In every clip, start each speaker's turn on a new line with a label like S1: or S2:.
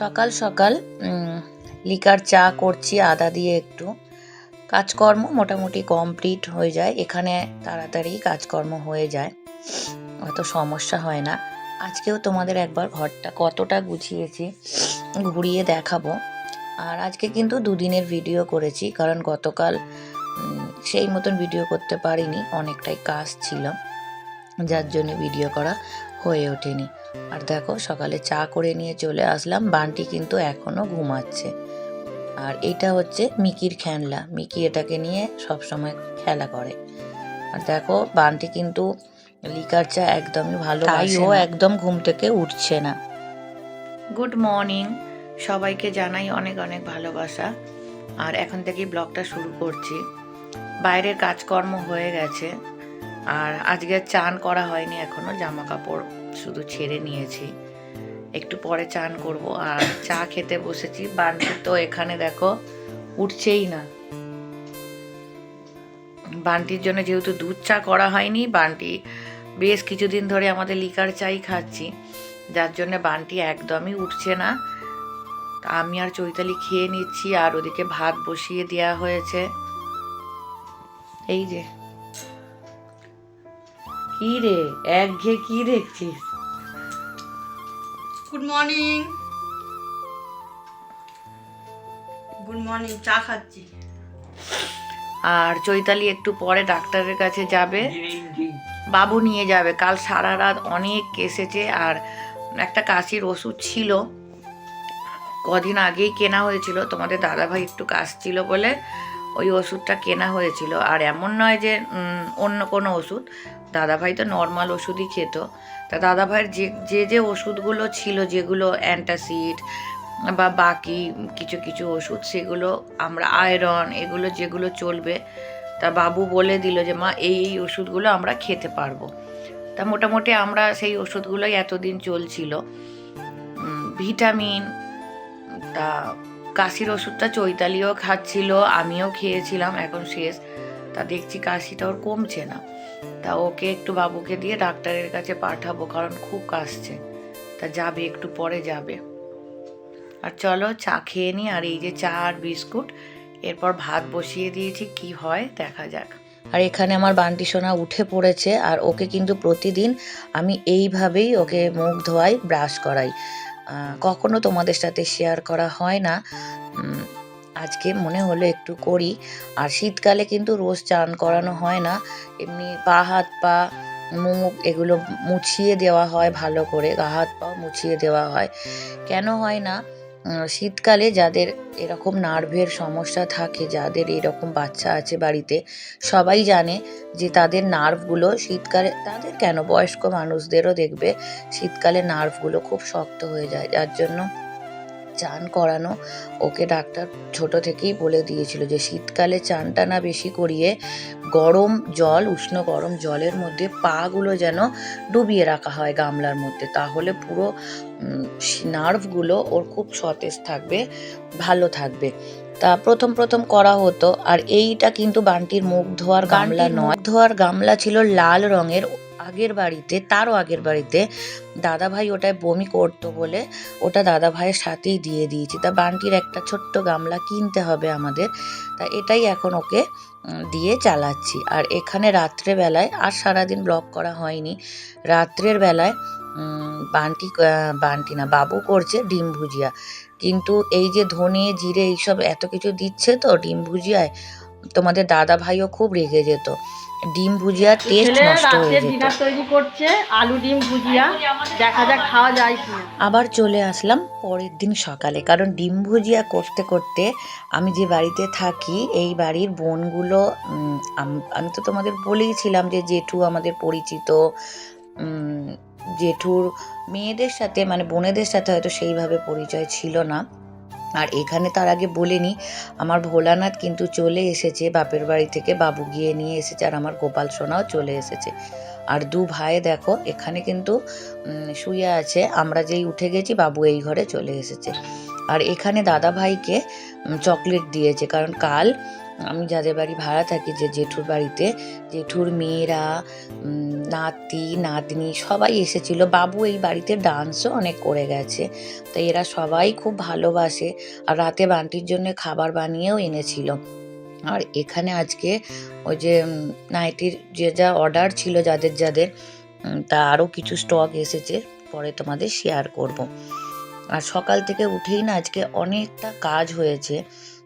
S1: সকাল সকাল লিকার চা করছি, আদা দিয়ে একটু। কাজকর্ম মোটামুটি কমপ্লিট হয়ে যায়। এখানে তাড়াতাড়ি কাজকর্ম হয়ে যায়। অত সমস্যা হয় না। আজকেও তোমাদের একবার ঘরটা কতটা গুছিয়েছি ঘুরিয়ে দেখাবো। আর আজকে কিন্তু দুদিনের ভিডিও করেছি, কারণ গতকাল সেই মতন ভিডিও করতে পারিনি। অনেকটাই কাজ ছিল। যার জন্য ভিডিও করা হয়ে ওঠেনি। আর দেখো সকালে চা করে নিয়ে চলে আসলাম। বানটি কিন্তু এখনও ঘুমাচ্ছে। আর এটা হচ্ছে মিকির খেলনা। মিকি এটাকে নিয়ে সব সময় খেলা করে। আর দেখো বানটি কিন্তু লিকার চা একদমই ভালো তাই ও একদম ঘুম থেকে উঠছে না। গুড মর্নিং সবাইকে জানাই অনেক অনেক ভালোবাসা। আর এখন থেকেই ব্লগটা শুরু করছি। বাইরের কাজকর্ম হয়ে গেছে। আর আজকে চান করা হয়নি এখনও জামা কাপড় শুধু ছেড়ে নিয়েছি। একটু পরে চান করব। আর চা খেতে বসেছি। বান্টি তো এখানে দেখো, উঠছেই না। বান্টির জন্য যেহেতু দুধ চা করা হয়নি, বান্টি বেশ কিছুদিন ধরে আমাদের লিকার চাই খাচ্ছি। যার জন্য বান্টি একদমই উঠছে না। আমি আর চৈতালি খেয়ে নিচ্ছি। আর ওদিকে ভাত বসিয়ে দেওয়া হয়েছে। এই যে। কি রে? এক ঘে কি দেখছিস?
S2: গুড মর্নিং গুড মর্নিং চা খাচ্ছি।
S1: আর চৈতালি একটু পরে ডাক্তারের কাছে যাবে। বাবু নিয়ে যাবে। কাল সারা রাত অনেক কেসেছে আর একটা কাশির ওষুধ ছিল। কদিন আগেই কেনা হয়েছিল। তোমাদের দাদাভাই একটু কাশছিল বলে ওই ওষুধটা কেনা হয়েছিল। আর এমন নয় যে অন্য কোনো ওষুধ। দাদাভাই তো নর্মাল ওষুধই খেত। তা দাদাভাইয়ের যে যে যে ওষুধগুলো ছিল, যেগুলো অ্যান্টাসিড বা বাকি কিছু কিছু ওষুধ, সেগুলো আমরা আয়রন, এগুলো যেগুলো চলবে, তা বাবু বলে দিল যে, মা, এই এই ওষুধগুলো আমরা খেতে পারব। তা মোটামুটি আমরা সেই ওষুধগুলোই এতদিন চলছিল। ভিটামিন, তা কাশির ওষুধটা চৈতালিও খাচ্ছিল, আমিও খেয়েছিলাম, এখন শেষ। তা দেখছি কাশিটা ওর কমছে না। তা ওকে একটু বাবুকে দিয়ে ডাক্তারের কাছে পাঠাবো, কারণ খুব কাশছে। তা যাবে, একটু পরে যাবে। আর চলো চা খেয়ে নিই আর এই যে চা আর বিস্কুট, এরপর ভাত বসিয়ে দিয়েছি, কি হয় দেখা যাক। আর এখানে আমার বান্টি সোনা উঠে পড়েছে, আর ওকে কিন্তু প্রতিদিন আমি এইভাবেই ওকে মুখ ধোয়াই, ব্রাশ করাই। কখনো তোমাদের সাথে শেয়ার করা হয় না। আজকে মনে হলো একটু করি। আর শীতকালে কিন্তু রোজ চান করানো হয় না। এমনি পা হাত পা, মুখ এগুলো মুছিয়ে দেওয়া হয় ভালো করে। গা হাত পাও মুছিয়ে দেওয়া হয়। কেন হয় না? শীতকালে যাদের এরকম নার্ভের সমস্যা থাকে, যাদের এরকম বাচ্চা আছে বাড়িতে, সবাই জানে যে তাদের নার্ভগুলো শীতকালে, তাদের কেন? বয়স্ক মানুষদেরও দেখবে শীতকালে নার্ভগুলো খুব শক্ত হয়ে যায়। যার জন্য চান করানো। ওকে ডাক্তার ছোট থেকেই বলে দিয়েছিল যে শীতকালে চানটা না বেশি করিয়ে গরম জল উষ্ণ গরম জলের মধ্যে পাগুলো যেন ডুবিয়ে রাখা হয় গামলার মধ্যে। তাহলে পুরো নার্ভগুলো ওর খুব সতেজ থাকবে ভালো থাকবে। তা প্রথম প্রথম করা হতো। আর এইটা কিন্তু বান্টির মুখ ধোয়ার গামলা নয়। ধোয়ার গামলা ছিল লাল রঙের। আগের বাড়িতে, তারও আগের বাড়িতে দাদা ভাই ওটায় বমি করতো বলে ওটা দাদা ভাইয়ের সাথেই দিয়ে দিয়েছি। তা বান্টির একটা ছোট্ট গামলা কিনতে হবে আমাদের, তা এটাই এখন ওকে দিয়ে চালাচ্ছি। আর এখানে রাত্রেবেলায় আর সারাদিন ব্লগ করা হয়নি, রাত্রের বেলায় বান্টি বান্টি না, বাবু করছে ডিম ভুজিয়া। কিন্তু এই যে ধনে, জিরে এইসব এত কিছু দিচ্ছে তো ডিম ভুজিয়ায় তোমাদের দাদা ভাইও খুব রেগে যেত। ডিম ভুজিয়া টেস্ট নষ্ট হয়ে যেত।
S2: করছে আলু ডিম ভুজিয়া। দেখা যাক খাওয়া যায় কিনা।
S1: আবার চলে আসলাম পরের দিন সকালে কারণ ডিম ভুজিয়া করতে করতে আমি যে বাড়িতে থাকি এই বাড়ির বোনগুলো আমি তো তোমাদের বলেইছিলাম যে জেঠু আমাদের পরিচিত জেঠুর মেয়েদের সাথে মানে বোনেদের সাথে হয়তো সেইভাবে পরিচয় ছিল না। আর এখানে তার আগে বলে বলিনি আমার ভোলানাথ কিন্তু চলে এসেছে বাপের বাড়ি থেকে, বাবু গিয়ে নিয়ে এসেছে আর আমার গোপাল সোনাও চলে এসেছে। আর দু ভাই দেখো, এখানে কিন্তু শুয়ে আছে, আমরা যেই উঠে গেছি, বাবু এই ঘরে চলে এসেছে। আর এখানে দাদা ভাইকে চকলেট দিয়েছে। কারণ কাল আমি যাদের বাড়ি ভাড়া থাকি, যে জেঠুর বাড়িতে, জেঠুর মেয়েরা নাতি, নাতনি সবাই এসেছিল। বাবু এই বাড়িতে ডান্সও অনেক করে গেছে। তো এরা সবাই খুব ভালোবাসে আর রাতে বান্টির জন্য খাবার বানিয়েও এনেছিল। আর এখানে আজকে ওই যে নাইটির যে যা অর্ডার ছিল যাদের যাদের তা আরও কিছু স্টক এসেছে। পরে তোমাদের শেয়ার করব। আর সকাল থেকে উঠেই না আজকে অনেকটা কাজ হয়েছে।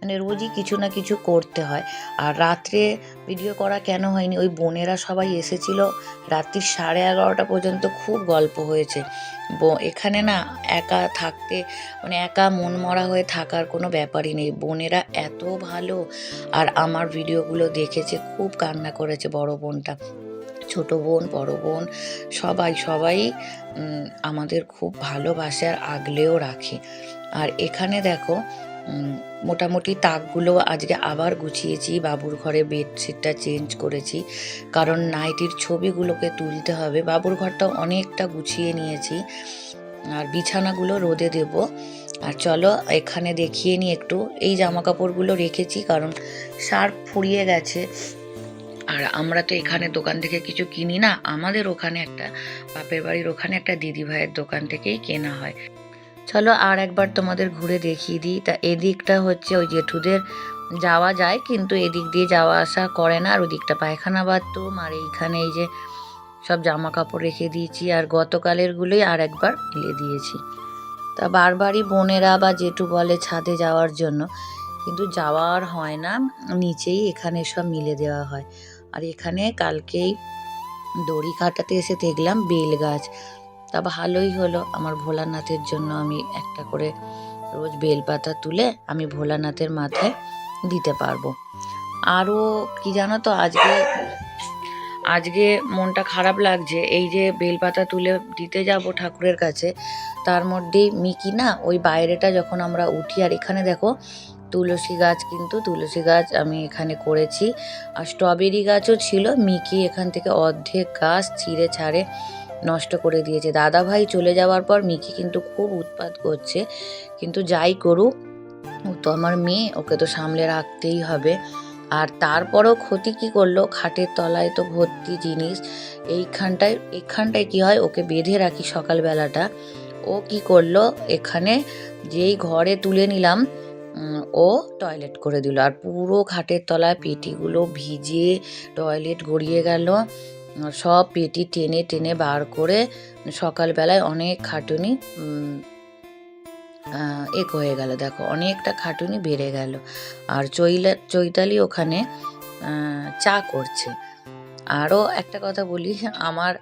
S1: মানে রোজই কিছু না কিছু করতে হয়। আর রাত্রে ভিডিও করা কেন হয়নি? ওই বোনেরা সবাই এসেছিল রাত্রি সাড়ে এগারোটা পর্যন্ত খুব গল্প হয়েছে। এখানে না একা থাকতে মানে একা মন মরা হয়ে থাকার কোনো ব্যাপারই নেই। বোনেরা এত ভালো, আর আমার ভিডিওগুলো দেখেছে, খুব কান্না করেছে বড় বোনটা। ছোট বোন, বড় বোন, সবাই সবাই আমাদের খুব ভালোবাসে আর আগলেও রাখে। আর এখানে দেখো মোটামুটি তাকগুলো আজকে আবার গুছিয়েছি, বাবুর ঘরে বেডশিটটা চেঞ্জ করেছি। কারণ নাইটির ছবিগুলোকে তুলতে হবে। বাবুর ঘরটা অনেকটা গুছিয়ে নিয়েছি। আর বিছানাগুলো রোদে দেব। আর চলো এখানে দেখিয়ে নিই একটু। এই জামা কাপড়গুলো রেখেছি কারণ শার্প ফুরিয়ে গেছে। আর আমরা তো এখানে দোকান থেকে কিছু কিনি না, আমাদের ওখানে একটা, বাপের বাড়ির ওখানে একটা দিদি ভাইয়ের দোকান থেকেই কেনা হয়। চলো আর একবার তোমাদের ঘুরে দেখিয়ে দিই। তা এদিকটা হচ্ছে ওই জেঠুদের যাওয়া যায়, কিন্তু এদিক দিয়ে যাওয়া আসা করে না, আর ওদিকটা পায়খানা বাথরুম, আর এইখানে এই যে সব জামা কাপড় রেখে দিয়েছি, আর গতকালেরগুলোই আর একবার মিলে দিয়েছি। তা বারবারই বোনেরা বা জেঠু বলে ছাদে যাওয়ার জন্য, কিন্তু যাওয়ার হয় না, নিচেই এখানে সব মিলে দেওয়া হয়। আর এখানে কালকেই দড়ি কাটাতে এসে দেখলাম বেল গাছ। তা ভালোই হলো, আমার ভোলানাথের জন্য আমি একটা করে রোজ বেলপাতা তুলে আমি ভোলানাথের মাথায় দিতে পারব। আরও কি জানো তো, আজকে আজকে মনটা খারাপ লাগছে। এই যে বেলপাতা তুলে দিতে যাব ঠাকুরের কাছে, তার মধ্যেই মিকি না ওই বাইরেটা যখন আমরা উঠি, আর এখানে দেখো তুলসী গাছ কিন্তু তুলসী গাছ আমি এখানে করেছি। আর স্ট্রবেরি গাছও ছিল। মিকি এখান থেকে অর্ধেক গাছ ছিঁড়ে ছাড়ে নষ্ট করে দিয়েছে। দাদা ভাই চলে যাওয়ার পর মিকি কিন্তু খুব উৎপাত করছে। কিন্তু যাই করুক তো আমার মেয়ে, ওকে তো সামলে রাখতেই হবে। আর তারপরও ক্ষতি কি করল? খাটের তলায় তো ভর্তি জিনিস। এইখানটায়, এখানটায় কি হয়? ওকে বেঁধে রাখি সকালবেলাটা। ও কি করল? এখানে যেই ঘরে তুলে নিলাম ও টয়লেট করে দিল। আর পুরো খাটের তলায় পেটিগুলো ভিজে টয়লেট গড়িয়ে গেল। সব পেটি টেনে টেনে বার করে সকালবেলায় অনেক খাটুনি এক হয়ে গেল। দেখো, অনেকটা খাটুনি বেড়ে গেল। আর চৈলা, চৈতালি ওখানে চা করছে। আরও একটা কথা বলি, আমার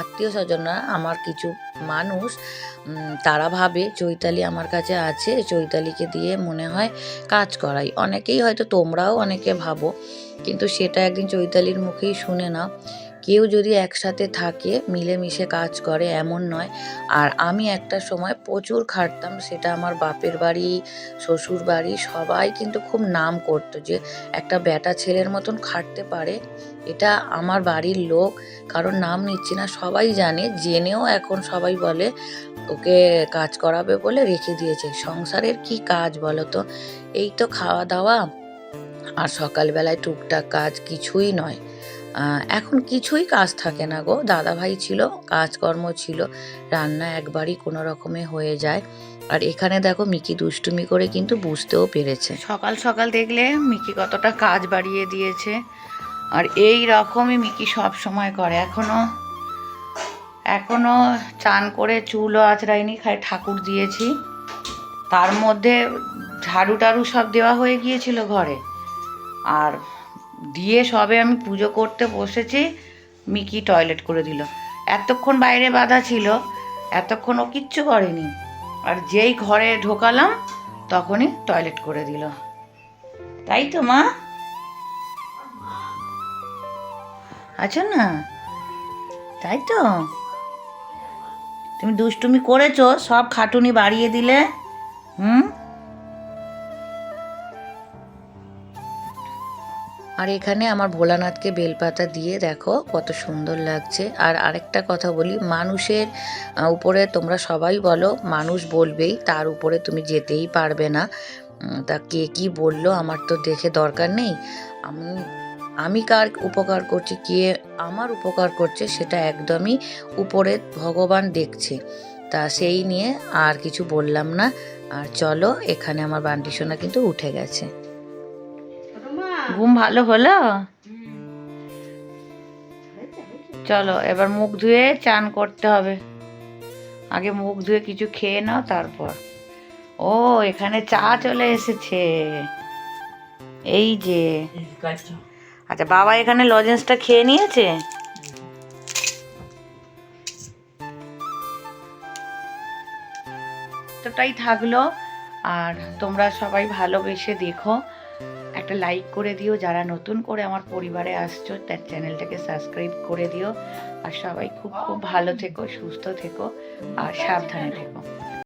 S1: আত্মীয় স্বজনরা আমার কিছু মানুষ তারা ভাবে চৈতালি আমার কাছে আছে, চৈতালিকে দিয়ে মনে হয় কাজ করাই। অনেকেই হয়তো তোমরাও অনেকে ভাবো, কিন্তু সেটা একদিন চৈতালির মুখেই শুনে নাও। কেউ যদি একসাথে থাকে, মিলেমিশে কাজ করে, এমন নয়। আর আমি একটা সময় প্রচুর খাটতাম, সেটা আমার বাপের বাড়ি, শ্বশুর বাড়ি, সবাই কিন্তু খুব নাম করতো যে, একটা বেটা ছেলের মতন খাটতে পারে। এটা আমার বাড়ির লোক কারণ নাম নিচ্ছি না, সবাই জানে। জেনেও এখন সবাই বলে, ওকে কাজ করাবে বলে রেখে দিয়েছে। সংসারের কি কাজ বলো তো? এই তো খাওয়া দাওয়া আর সকালবেলায় টুকটাক কাজ কিছুই নয়। এখন কিছুই কাজ থাকে না গো। দাদা ভাই ছিল, কাজকর্ম ছিল, রান্না একবারই কোনো রকমে হয়ে যায়। আর এখানে দেখো মিকি দুষ্টুমি করে কিন্তু বুঝতেও পেরেছে। সকাল সকাল দেখলে মিকি কতটা কাজ বাড়িয়ে দিয়েছে। আর এই রকমই মিকি সব সময় করে। এখনও এখনও চান করে চুলও আঁচড়াইনি খাই ঠাকুর দিয়েছি। তার মধ্যে ঝাড়ু টাড়ু সব দেওয়া হয়ে গিয়েছিল ঘরে। আর দিয়ে সবে আমি পুজো করতে বসেছি, মিকি টয়লেট করে দিল। এতক্ষণ বাইরে বাধা ছিল, এতক্ষণ ও কিচ্ছু করেনি। আর যেই ঘরে ঢোকালাম, তখনই টয়লেট করে দিল। তাই তো, মা? আছো না, তাই তো? তুমি দুষ্টুমি করেছ, সব খাটুনি বাড়িয়ে দিলে, হুম? আর এখানে আমার ভোলানাথকে বেলপাতা দিয়ে দেখো কত সুন্দর লাগছে। আর আরেকটা কথা বলি, মানুষের উপরে তোমরা সবাই বলো, মানুষ বলবেই, তার উপরে তুমি যেতেই পারবে না। তা কে কি বলল আমার তো দেখে দরকার নেই। আমি আমি কার উপকার করছি, কে আমার উপকার করছে সেটা একদমই উপরে ভগবান দেখছে। তা সেই নিয়ে আর কিছু বললাম না। আর চলো, এখানে আমার বান্টি সোনা কিন্তু উঠে গেছে। ঘুম ভালো হলো? চলো, এবার মুখ ধুয়ে চান করতে হবে। আগে মুখ ধুয়ে কিছু খেয়ে নাও তারপর। ও, এখানে চা চলে এসেছে। এই যে। আচ্ছা বাবা এখানে লজেন্সটা খেয়ে নিয়েছে? এতটাই থাকল, আর তোমরা সবাই ভালোবেসে দেখো। একটা লাইক করে দিও। যারা নতুন করে আমার পরিবারে আসছো, তার চ্যানেলটাকে সাবস্ক্রাইব করে দিও। আর সবাই খুব খুব ভালো থেকো, সুস্থ থেকো, আর সাবধানে থেকো।